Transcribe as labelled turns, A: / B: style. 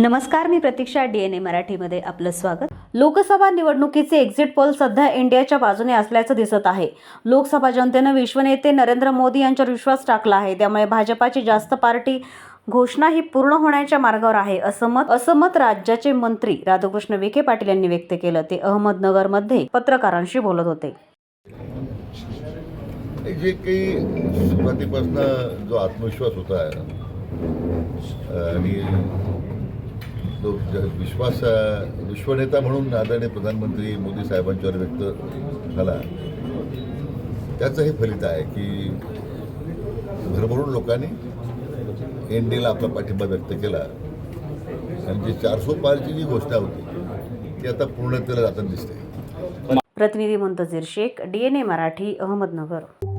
A: नमस्कार मी प्रतीक्षा डीएनए मराठीमध्ये आपलं स्वागत. लोकसभा निवडणुकीचे एक्झिट पोल सध्या इंडियाच्या बाजूने असल्याचं दिसत आहे. लोकसभा जनतेनं विश्वनेते नरेंद्र मोदी यांच्यावर विश्वास टाकला आहे. त्यामुळे भाजपाची जास्त पार्टी घोषणा ही पूर्ण होण्याच्या मार्गावर आहे असं मत असं मत राज्याचे मंत्री राधाकृष्ण विखे पाटील यांनी व्यक्त केलं. ते अहमदनगरमध्ये पत्रकारांशी बोलत होते.
B: जे काही सुरुवातीपासून जो आत्मविश्वास होता आणि जो विश्वास विश्वनेता म्हणून आदरणीय प्रधानमंत्री मोदी साहेबांच्यावर व्यक्त झाला त्याचं हे फलित आहे की भरभरून लोकांनी एन डीला आपला पाठिंबा व्यक्त केला. आणि जी चारशे पारची जी घोषणा होती ती आता पूर्णतेला जाताना दिसते.
A: प्रतिनिधी मुंतजीर शेख डीएनए मराठी अहमदनगर.